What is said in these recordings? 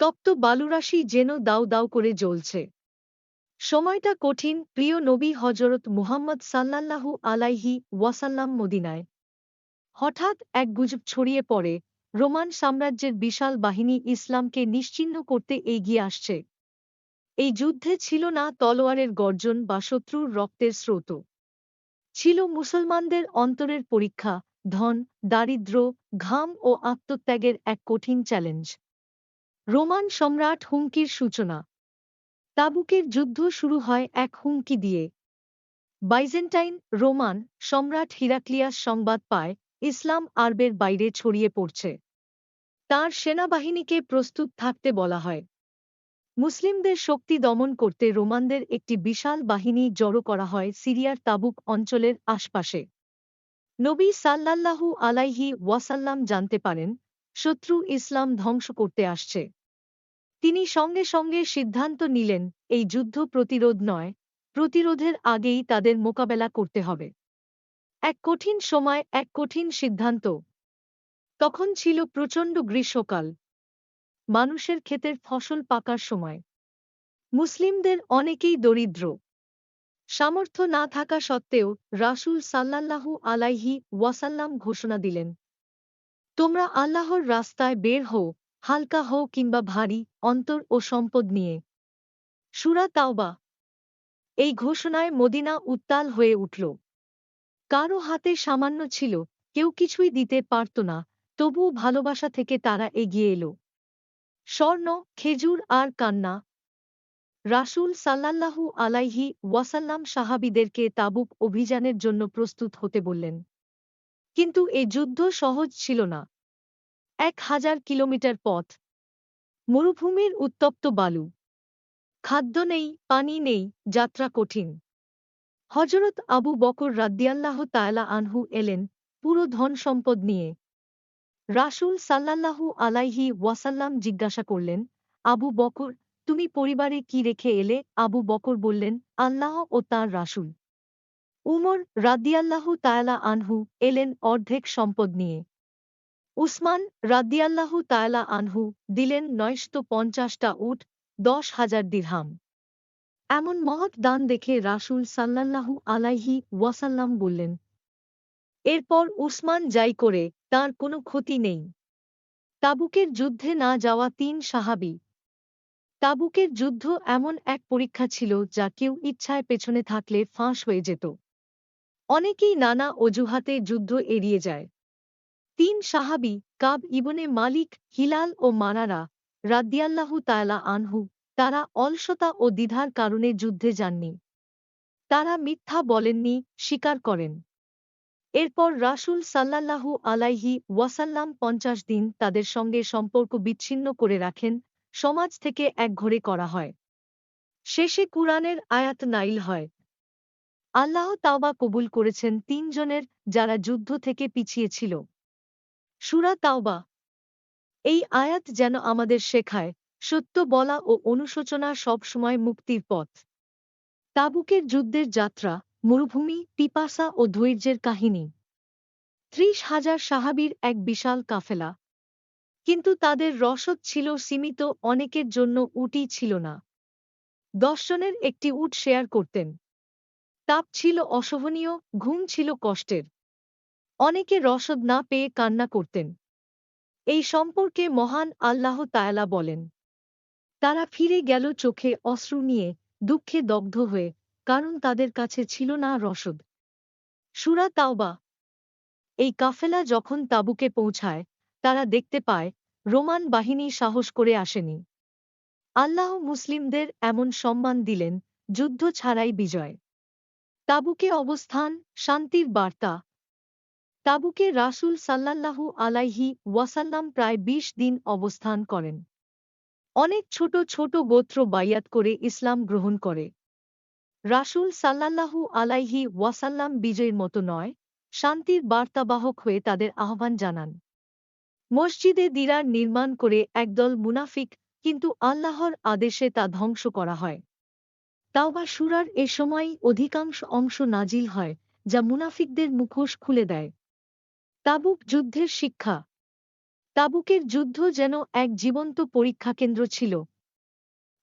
তপ্ত বালুরাশি যেন দাউ দাউ করে জ্বলছে। সময়টা কঠিন, প্রিয় নবী হজরত মুহাম্মদ সাল্লাল্লাহু আলাইহি ওয়াসাল্লাম মদিনায়। হঠাৎ এক গুজব ছড়িয়ে পড়ে, রোমান সাম্রাজ্যের বিশাল বাহিনী ইসলামকে নিশ্চিহ্ন করতে এগিয়ে আসছে। এই যুদ্ধে ছিল না তলোয়ারের গর্জন বা শত্রুর রক্তের স্রোত। ছিল মুসলমানদের অন্তরের পরীক্ষা, ধন দারিদ্র ঘাম ও আত্মত্যাগের এক কঠিন চ্যালেঞ্জ রোমান সম্রাট হুমকির সূচনা। তাবুকের যুদ্ধ শুরু হয় এক হুমকি দিয়ে। বাইজেন্টাইন রোমান সম্রাট হিরাক্লিয়াস সংবাদ পায়, ইসলাম আরবের বাইরে ছড়িয়ে পড়ছে। তার সেনাবাহিনীকে প্রস্তুত থাকতে বলা হয়। মুসলিমদের শক্তি দমন করতে রোমানদের একটি বিশাল বাহিনী জড়ো করা হয় সিরিয়ার তাবুক অঞ্চলের আশপাশে। নবী সাল্লাল্লাহু আলাইহি ওয়াসাল্লাম জানতে পারেন, শত্রু ইসলাম ধ্বংস করতে আসছে। তিনি সঙ্গে সঙ্গে সিদ্ধান্ত নিলেন, এই যুদ্ধ প্রতিরোধ নয়, প্রতিরোধের আগেই তাদের মোকাবেলা করতে হবে। এক কঠিন সময়, এক কঠিন সিদ্ধান্ত। তখন ছিল প্রচণ্ড গ্রীষ্মকাল। মানুষের ক্ষেতের ফসল পাকার সময়। মুসলিমদের অনেকেই দরিদ্র। সামর্থ্য না থাকা সত্ত্বেও রাসূল সাল্লাল্লাহু আলাইহি ওয়াসাল্লাম ঘোষণা দিলেন, তোমরা আল্লাহর রাস্তায় বের হও হালকা হও কিংবা ভারী, অন্তর ও সম্পদ নিয়ে। সুরা তাওবা। এই ঘোষণায় মদিনা উত্তাল হয়ে উঠল। কারও হাতে সামান্য ছিল, কেউ কিছুই দিতে পারত না, তবুও ভালোবাসা থেকে তারা এগিয়ে এলো। স্বর্ণ, খেজুর আর কান্না। রাসূল সাল্লাল্লাহু আলাইহি ওয়াসাল্লাম সাহাবিদেরকে তাবুক অভিযানের জন্য প্রস্তুত হতে বললেন। কিন্তু এ যুদ্ধ সহজ ছিল না। এক হাজার কিলোমিটার পথ। মরুভূমির উত্তপ্ত বালু। খাদ্য নেই, পানি নেই, যাত্রা কঠিন। হজরত আবু বকর রাদ্দিয়াল্লাহ তায়লা আনহু এলেন পুরো ধন সম্পদ নিয়ে। রাসূল সাল্লাল্লাহু আলাইহি ওয়াসাল্লাম জিজ্ঞাসা করলেন, আবু বকর, তুমি পরিবারে কি রেখে এলে? আবু বকর বললেন, আল্লাহ ও তাঁর রাসূল। উমর রাদ্দিয়াল্লাহু তায়লা আনহু এলেন অর্ধেক সম্পদ নিয়ে। উসমান রাদ্দিয়াল্লাহু তায়লা আনহু দিলেন নয়শত পঞ্চাশটা উট, দশ হাজার দিরহাম। এমন মহৎ দান দেখে রাসূল সাল্লাল্লাহু আলাইহি ওয়াসাল্লাম বললেন, এরপর উসমান যাই করে, তার কোনো ক্ষতি নেই। তাবুকের যুদ্ধে না যাওয়া তিন সাহাবি। তাবুকের যুদ্ধ এমন এক পরীক্ষা ছিল যা কেউ ইচ্ছায় পেছনে থাকলে ফাঁস হয়ে যেত। অনেকেই নানা অজুহাতে যুদ্ধ এড়িয়ে যায়। তিন সাহাবি কাব ইবনে মালিক, হিলাল ও মানারা রাদ্দিয়াল্লাহু তায়লা আনহু, তারা অলসতা ও দ্বিধার কারণে যুদ্ধে যাননি। তারা মিথ্যা বলেননি, স্বীকার করেন। এরপর রাসূল সাল্লাল্লাহু আলাইহি ওয়াসাল্লাম পঞ্চাশ দিন তাদের সঙ্গে সম্পর্ক বিচ্ছিন্ন করে রাখেন, সমাজ থেকে একঘরে করা হয়। শেষে কুরআনের আয়াত নাইল হয়। আল্লাহ তাওবা কবুল করেছেন তিনজনের যারা যুদ্ধ থেকে পিছিয়ে ছিল। সুরা তাওবা। এই আয়াত যেন আমাদের শেখায় সত্য বলা ও অনুশোচনা সবসময় মুক্তির পথ। তাবুকের যুদ্ধের যাত্রা, মরুভূমি, পিপাসা ও ধৈর্যের কাহিনী। ত্রিশ হাজার সাহাবীর এক বিশাল কাফেলা। কিন্তু তাদের রসদ ছিল সীমিত, অনেকের জন্য উটি ছিল না। দশজনের একটি উট শেয়ার করতেন। তাপ ছিল অশোভনীয়, ঘুম ছিল কষ্টের। অনেকে রসদ না পেয়ে কান্না করতেন। এই সম্পর্কে মহান আল্লাহ তায়ালা বলেন, তারা ফিরে গেল চোখে অশ্রু নিয়ে, দুঃখে দগ্ধ হয়ে, কারণ তাদের কাছে ছিল না রসদ। সুরা তাওবা। এই কাফেলা যখন তাবুকে পৌঁছায়, তারা দেখতে পায়, রোমান বাহিনী সাহস করে আসেনি। আল্লাহ মুসলিমদের এমন সম্মান দিলেন, যুদ্ধ ছাড়াই বিজয়। তাবুকে অবস্থান, শান্তির বার্তা তাবুকে রাসূল সাল্লাল্লাহু আলাইহি ওয়াসাল্লাম প্রায় ২০ দিন অবস্থান করেন। অনেক ছোট ছোট গোত্র বাইয়াত করে ইসলাম গ্রহণ করে। রাসূল সাল্লাল্লাহু আলাইহি ওয়াসাল্লাম বিজয়ের মতো নয়, শান্তির বার্তাবাহক হয়ে তাদের আহ্বান জানান। মসজিদে দিরার নির্মাণ করে একদল মুনাফিক কিন্তু আল্লাহর আদেশে তা ধ্বংস করা হয়। তাওবা সুরার এ সময়ই অধিকাংশ অংশ নাজিল হয়, যা মুনাফিকদের মুখোশ খুলে দেয়। তাবুক যুদ্ধের শিক্ষা। তাবুকের যুদ্ধ যেন এক জীবন্ত পরীক্ষাকেন্দ্র ছিল।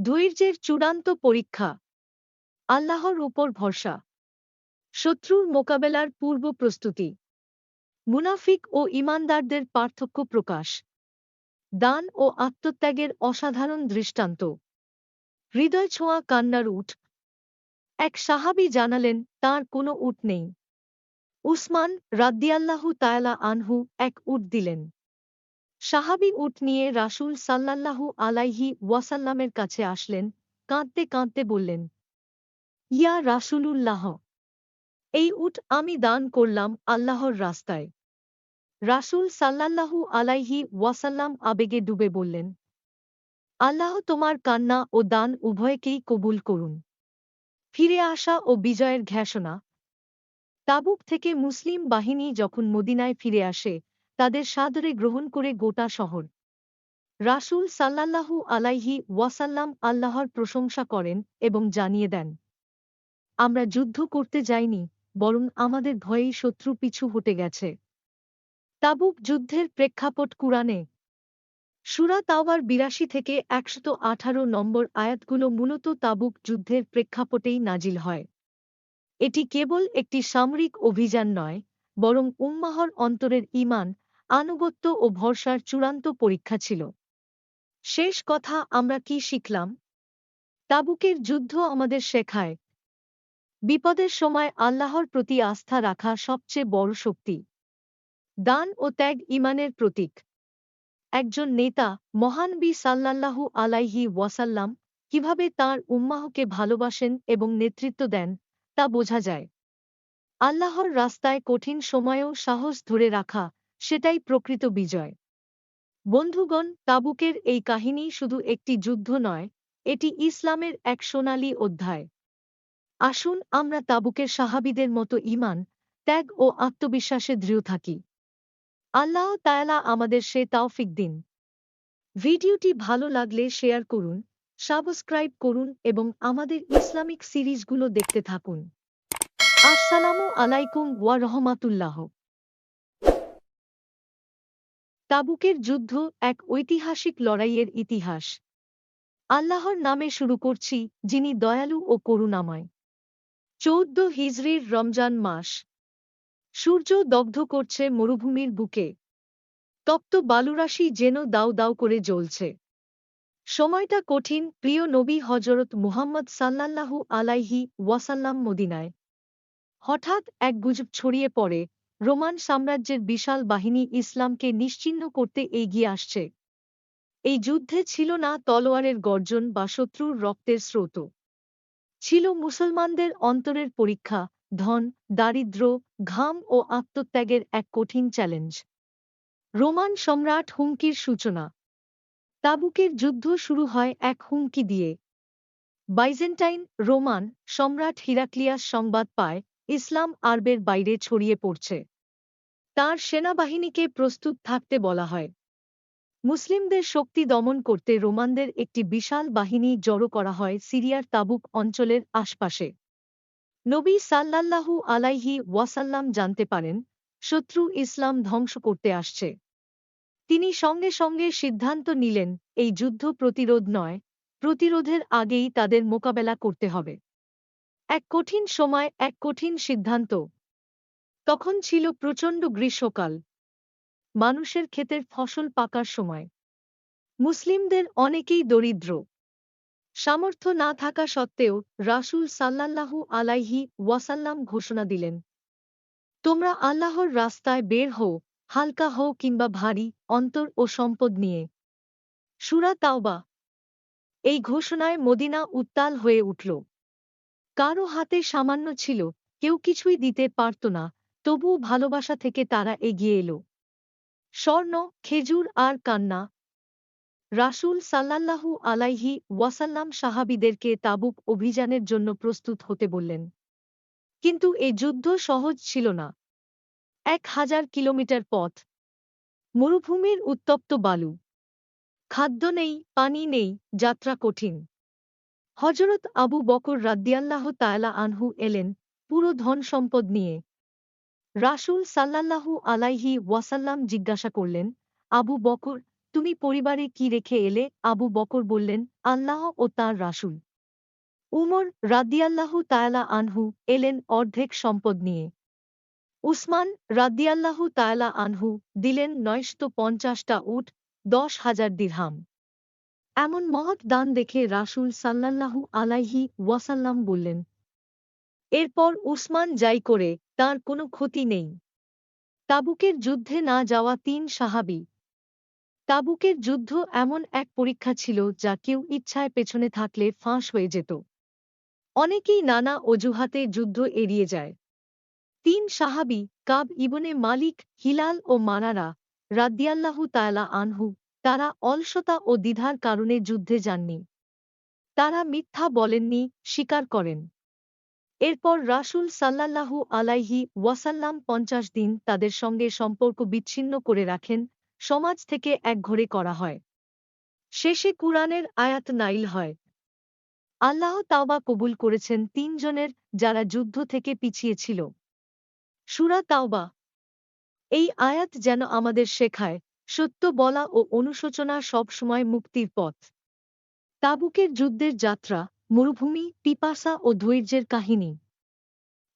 ধৈর্যের চূড়ান্ত পরীক্ষা। আল্লাহর উপর ভরসা। শত্রুর মোকাবেলার পূর্ব প্রস্তুতি। মুনাফিক ও ইমানদারদের পার্থক্য প্রকাশ। দান ও আত্মত্যাগের অসাধারণ দৃষ্টান্ত। হৃদয় ছোঁয়া কান্নার উঠ। এক সাহাবি জানালেন, তার কোনো উট নেই। উসমান রাদ্দিয়াল্লাহু তায়ালা আনহু এক উট দিলেন। সাহাবি উট নিয়ে রাসূল সাল্লাল্লাহু আলাইহি ওয়াসাল্লামের কাছে আসলেন, কাঁদতে কাঁদতে বললেন, ইয়া রাসূলুল্লাহ, এই উট আমি দান করলাম আল্লাহর রাস্তায়। রাসূল সাল্লাল্লাহু আলাইহি ওয়াসাল্লাম আবেগে ডুবে বললেন, আল্লাহ তোমার কান্না ও দান উভয়কেই কবুল করুন। ফিরে আসা ও বিজয়ের ঘোষণা তাবুক থেকে মুসলিম বাহিনী যখন মদিনায় ফিরে আসে, তাদের সাদরে গ্রহণ করে গোটা শহর। রাসূল সাল্লাল্লাহু আলাইহি ওয়াসাল্লাম আল্লাহর প্রশংসা করেন এবং জানিয়ে দেন, আমরা যুদ্ধ করতে যাইনি, বরং আমাদের ভয়েই শত্রু পিছু হটে গেছে। তাবুক যুদ্ধের প্রেক্ষাপট কুরআনে। সুরা তাওয়ার বিরাশি থেকে একশত আঠারো নম্বর আয়াতগুলো মূলত তাবুক যুদ্ধের প্রেক্ষাপটেই নাজিল হয়। এটি কেবল একটি সামরিক অভিযান নয়, বরং উম্মাহর অন্তরের ইমান আনুগত্য ও ভরসার চূড়ান্ত পরীক্ষা ছিল। শেষ কথা আমরা কি শিখলাম? তাবুকের যুদ্ধ আমাদের শেখায়। বিপদের সময় আল্লাহর প্রতি আস্থা রাখা সবচেয়ে বড় শক্তি। দান ও ত্যাগ ইমানের প্রতীক। একজন নেতা মহানবী সাল্লাল্লাহু আলাইহি ওয়াসাল্লাম, কীভাবে তার উম্মাহকে ভালোবাসেন এবং নেতৃত্ব দেন তা বোঝা যায়। আল্লাহর রাস্তায় কঠিন সময়েও সাহস ধরে রাখা, সেটাই প্রকৃত বিজয়। বন্ধুগণ, তাবুকের এই কাহিনী শুধু একটি যুদ্ধ নয়, এটি ইসলামের এক সোনালী অধ্যায়। আসুন আমরা তাবুকের সাহাবিদের মতো ইমান ত্যাগ ও আত্মবিশ্বাসে দৃঢ় থাকি। আল্লাহ তায়ালা আমাদের সে তাওফিক দিন। ভিডিওটি ভালো লাগলে শেয়ার করুন সাবস্ক্রাইব করুন এবং আমাদের ইসলামিক সিরিজগুলো দেখতে থাকুন। আসসালামু আলাইকুম ওয়া রহমাতুল্লাহ। তাবুকের যুদ্ধ এক ঐতিহাসিক লড়াইয়ের ইতিহাস। আল্লাহর নামে শুরু করছি, যিনি দয়ালু ও করুণাময়। চৌদ্দ হিজরির রমজান মাস। সূর্য দগ্ধ করছে মরুভূমির বুকে। তপ্ত বালুরাশি যেন দাউ দাউ করে জ্বলছে। সময়টা কঠিন, প্রিয় নবী হজরত মুহাম্মদ সাল্লাল্লাহু আলাইহি ওয়াসাল্লাম মদিনায়। হঠাৎ এক গুজব ছড়িয়ে পড়ে, রোমান সাম্রাজ্যের বিশাল বাহিনী ইসলামকে নিশ্চিহ্ন করতে এগিয়ে আসছে। এই যুদ্ধে ছিল না তলোয়ারের গর্জন বা শত্রুর রক্তের স্রোত। ছিল মুসলমানদের অন্তরের পরীক্ষা, ধন দারিদ্র ঘাম ও আত্মত্যাগের এক কঠিন চ্যালেঞ্জ রোমান সম্রাট হুমকির সূচনা। তাবুকের যুদ্ধ শুরু হয় এক হুমকি দিয়ে। বাইজেন্টাইন, রোমান সম্রাট হিরাক্লিয়াস সংবাদ পায়, ইসলাম আরবের বাইরে ছড়িয়ে পড়ছে। তার সেনাবাহিনীকে প্রস্তুত থাকতে বলা হয়। মুসলিমদের শক্তি দমন করতে রোমানদের একটি বিশাল বাহিনী জড়ো করা হয় সিরিয়ার তাবুক অঞ্চলের আশপাশে। নবী সাল্লাল্লাহু আলাইহি ওয়াসাল্লাম জানতে পারেন, শত্রু ইসলাম ধ্বংস করতে আসছে। তিনি সঙ্গে সঙ্গে সিদ্ধান্ত নিলেন, এই যুদ্ধ প্রতিরোধ নয়, প্রতিরোধের আগেই তাদের মোকাবেলা করতে হবে। এক কঠিন সময়, এক কঠিন সিদ্ধান্ত। তখন ছিল প্রচণ্ড গ্রীষ্মকাল। মানুষের ক্ষেতের ফসল পাকার সময়। মুসলিমদের অনেকেই দরিদ্র। সামর্থ্য না থাকা সত্ত্বেও রাসূল সাল্লাল্লাহু আলাইহি ওয়াসাল্লাম ঘোষণা দিলেন, তোমরা আল্লাহর রাস্তায় বের হও হালকা হও কিংবা ভারী, অন্তর ও সম্পদ নিয়ে। সুরা তাওবা। এই ঘোষণায় মদিনা উত্তাল হয়ে উঠল। কারও হাতে সামান্য ছিল, কেউ কিছুই দিতে পারত না, তবুও ভালোবাসা থেকে তারা এগিয়ে এলো। স্বর্ণ, খেজুর আর কান্না। রাসূল সাল্লাল্লাহু আলাইহি ওয়াসাল্লাম সাহাবিদেরকে তাবুক অভিযানের জন্য প্রস্তুত হতে বললেন। কিন্তু এ যুদ্ধ সহজ ছিল না। এক হাজার কিলোমিটার পথ। মরুভূমির উত্তপ্ত বালু। খাদ্য নেই, পানি নেই, যাত্রা কঠিন। হজরত আবু বকর রাদ্দিয়াল্লাহ তায়ালা আনহু এলেন পুরো ধন সম্পদ নিয়ে। রাসূল সাল্লাল্লাহু আলাইহি ওয়াসাল্লাম জিজ্ঞাসা করলেন, আবু বকর, তুমি পরিবারে কি রেখে এলে? আবু বকর বললেন, আল্লাহ ও তাঁর রাসূল। উমর রাদিয়াল্লাহু তায়ালা আনহু এলেন অর্ধেক সম্পদ নিয়ে। উসমান রাদিয়াল্লাহু তায়ালা আনহু দিলেন নয়শত পঞ্চাশটা উট, দশ হাজার দিরহাম। এমন মহৎ দান দেখে রাসূল সাল্লাল্লাহু আলাইহি ওয়াসাল্লাম বললেন, এরপর উসমান যাই করে, তার কোনো ক্ষতি নেই। তাবুকের যুদ্ধে না যাওয়া তিন সাহাবি। তাবুকের যুদ্ধ এমন এক পরীক্ষা ছিল যা কেউ ইচ্ছায় পেছনে থাকলে ফাঁস হয়ে যেত। অনেকেই নানা অজুহাতে যুদ্ধ এড়িয়ে যায়। তিন সাহাবি কাব ইবনে মালিক, হিলাল ও মানারা রাদ্দিয়াল্লাহু তায়ালা আনহু, তারা অলসতা ও দ্বিধার কারণে যুদ্ধে যাননি। তারা মিথ্যা বলেননি, স্বীকার করেন। এরপর রাসূল সাল্লাল্লাহু আলাইহি ওয়াসাল্লাম পঞ্চাশ দিন তাদের সঙ্গে সম্পর্ক বিচ্ছিন্ন করে রাখেন, সমাজ থেকে একঘরে করা হয়। শেষে কুরআনের আয়াত নাইল হয়। আল্লাহ তাওবা কবুল করেছেন তিনজনের যারা যুদ্ধ থেকে পিছিয়ে ছিল। সুরা তাওবা। এই আয়াত যেন আমাদের শেখায় সত্য বলা ও অনুশোচনা সবসময় মুক্তির পথ। তাবুকের যুদ্ধের যাত্রা, মরুভূমি, পিপাসা ও ধৈর্যের কাহিনী।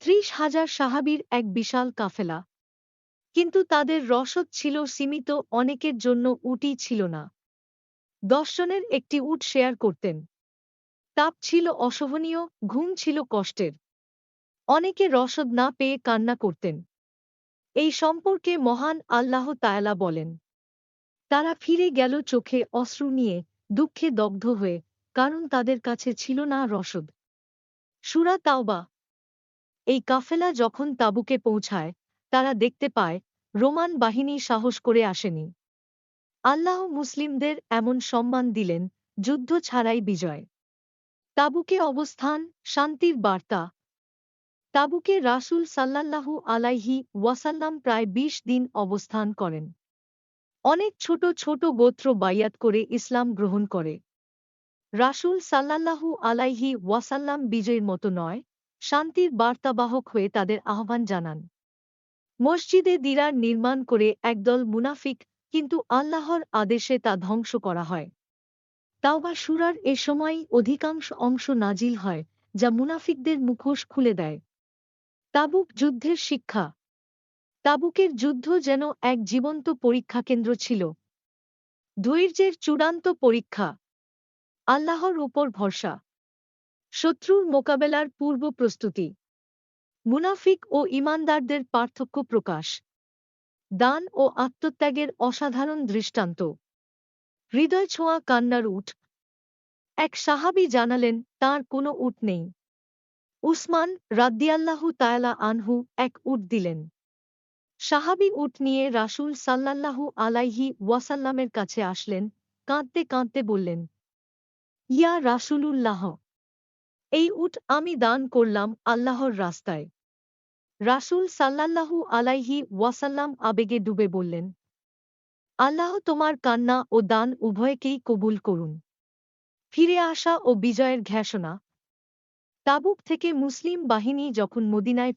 ত্রিশ হাজার সাহাবীর এক বিশাল কাফেলা। কিন্তু তাদের রসদ ছিল সীমিত, অনেকের জন্য উটি ছিল না। দশজনের একটি উট শেয়ার করতেন। তাপ ছিল অসহনীয় ঘুম ছিল কষ্টের। অনেকে রসদ না পেয়ে কান্না করতেন। এই সম্পর্কে মহান আল্লাহ তায়ালা বলেন, তারা ফিরে গেল চোখে অশ্রু নিয়ে দুঃখে দগ্ধ হয়ে, কারণ তাদের কাছে ছিল না রসদ। সুরা তাওবা। এই কাফেলা যখন তাবুকে পৌঁছায়, তারা দেখতে পায়, রোমান বাহিনী সাহস করে আসেনি। আল্লাহ মুসলিমদের এমন সম্মান দিলেন, যুদ্ধ ছাড়াই বিজয়। তাবুকে অবস্থান, শান্তির বার্তা তাবুকে রাসূল সাল্লাল্লাহু আলাইহি ওয়াসাল্লাম প্রায় ২০ দিন অবস্থান করেন। অনেক ছোট ছোট গোত্র বাইয়াত করে ইসলাম গ্রহণ করে। রাসূল সাল্লাল্লাহু আলাইহি ওয়াসাল্লাম বিজয়ের মতো নয়, শান্তির বার্তাবাহক হয়ে তাদের আহ্বান জানান। মসজিদে দিরার নির্মাণ করে একদল মুনাফিক কিন্তু আল্লাহর আদেশে তা ধ্বংস করা হয়। তাওবা সুরার এ সময় অধিকাংশ অংশ নাজিল হয়, যা মুনাফিকদের মুখোশ খুলে দেয়। তাবুক যুদ্ধের শিক্ষা। তাবুকের যুদ্ধ যেন এক জীবন্ত পরীক্ষা কেন্দ্র ছিল। ধৈর্যের চূড়ান্ত পরীক্ষা। আল্লাহর উপর ভরসা। শত্রুর মোকাবেলার পূর্ব প্রস্তুতি। মুনাফিক ও ইমানদারদের পার্থক্য প্রকাশ। দান ও আত্মত্যাগের অসাধারণ দৃষ্টান্ত। হৃদয় ছোঁয়া কান্নার উঠ। এক সাহাবি জানালেন, তার কোনো উট নেই। উসমান রাদ্দিয়াল্লাহু তায়ালা আনহু এক উট দিলেন। সাহাবি উট নিয়ে রাসূল সাল্লাল্লাহু আলাইহি ওয়াসাল্লামের কাছে আসলেন, কাঁদতে কাঁদতে বললেন, ইয়া রাসূলুল্লাহ, এই উট আমি দান করলাম আল্লাহর রাস্তায়। রাসূল সাল্লাল্লাহু আলাইহি ওয়াসাল্লাম আবেগে ডুবে বললেন, আল্লাহ তোমার কান্না ও দান উভয়কেই কবুল করুন। ফিরে আসা ও বিজয়ের ঘোষণা তাবুক থেকে মুসলিম বাহিনী যখন মদিনায়